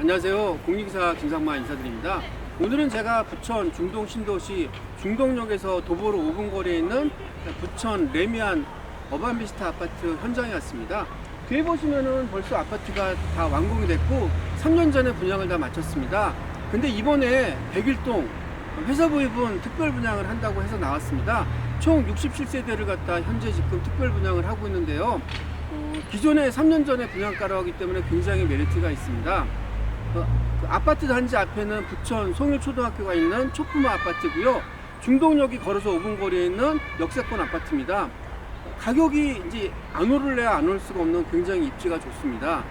안녕하세요. 공익사 김상만 인사드립니다. 오늘은 제가 부천 중동 신도시 중동역에서 도보로 5분 거리에 있는 부천 레미안 어반비스타 아파트 현장에 왔습니다. 뒤에 보시면은 벌써 아파트가 다 완공이 됐고 3년 전에 분양을 다 마쳤습니다. 근데 이번에 101동 회사 부입은 특별 분양을 한다고 해서 나왔습니다. 총 67세대를 갖다 현재 지금 특별 분양을 하고 있는데요. 어, 기존에 3년 전에 분양가로 하기 때문에 굉장히 메리트가 있습니다. 어, 그 아파트 단지 앞에는 부천 송일초등학교가 있는 초품화 아파트고요. 중동역이 걸어서 5분 거리에 있는 역세권 아파트입니다. 가격이 이제 안 오를래야 안 올 수가 없는 굉장히 입지가 좋습니다.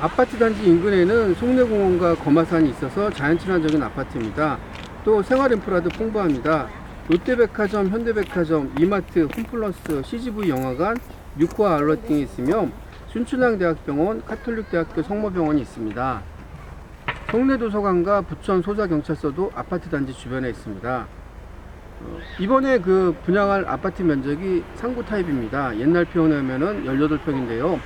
아파트 단지 인근에는 송내공원과 거마산이 있어서 자연친화적인 아파트입니다. 또 생활 인프라도 풍부합니다. 롯데백화점, 현대백화점, 이마트, 홈플러스, CGV 영화관, 아울렛 등이 있으며 순춘향대학병원, 카톨릭대학교 성모병원이 있습니다. 송내도서관과 부천 소사경찰서도 아파트 단지 주변에 있습니다. 어, 이번에 그 분양할 아파트 면적이 상구 타입입니다. 옛날 표현하면은 18평인데요.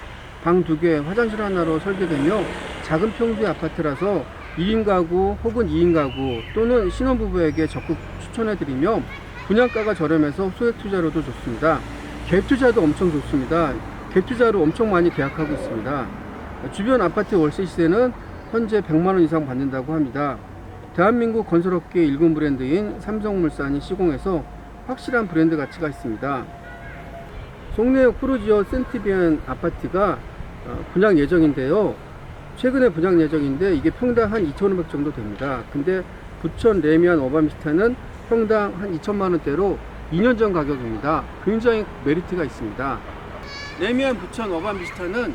방두 개, 화장실 하나로 설계되며 작은 평수의 아파트라서 1인 가구 혹은 2인 가구 또는 신혼부부에게 적극 추천해드리며 분양가가 저렴해서 소액 투자로도 좋습니다. 갭 투자도 엄청 좋습니다. 갭 투자로 엄청 많이 계약하고 있습니다. 주변 아파트 월세 시세는 현재 100만원 이상 받는다고 합니다. 대한민국 건설업계 1군 브랜드인 삼성물산이 시공해서 확실한 브랜드 가치가 있습니다. 송내역 프로지오 센티비안 아파트가 어, 분양 예정인데요. 최근에 분양 예정인데 이게 평당 한 2,500 정도 됩니다. 근데 부천 레미안 어바미스타는 평당 한 2천만 원대로 2년 전 가격입니다. 굉장히 메리트가 있습니다. 레미안 부천 어바미스타는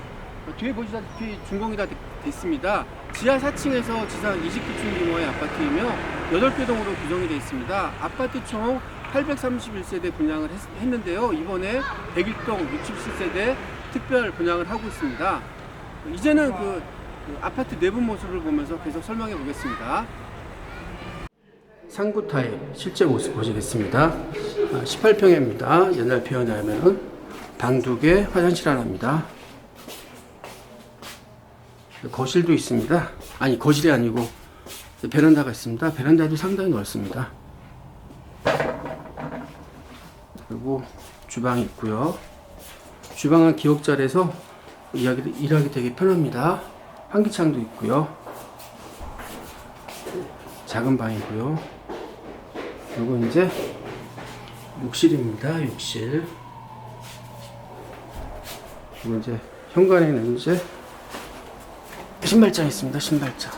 뒤에 보시다시피 준공이 다 됐- 됐습니다. 지하 4층에서 지상 29층 규모의 아파트이며 8개 동으로 구성이 되어 있습니다. 아파트 총 831세대 분양을 했, 는데요 이번에 101동 67세대 특별 분양을 하고 있습니다. 이제는 그, 그 아파트 내부 모습을 보면서 계속 설명해 보겠습니다. 상구 타입 실제 모습 보시겠습니다. 18평입니다. 옛날 표현하면은 방두 개, 화장실 하나입니다. 거실도 있습니다. 아니 거실이 아니고 베란다가 있습니다. 베란다도 상당히 넓습니다. 그리고 주방이 있고요. 주방은 기역자리에서 일하기, 일하기 되게 편합니다. 환기창도 있고요. 작은 방이고요. 그리고 이제 욕실입니다. 욕실. 그리고 이제 현관에는 이제 신발장 있습니다. 신발장.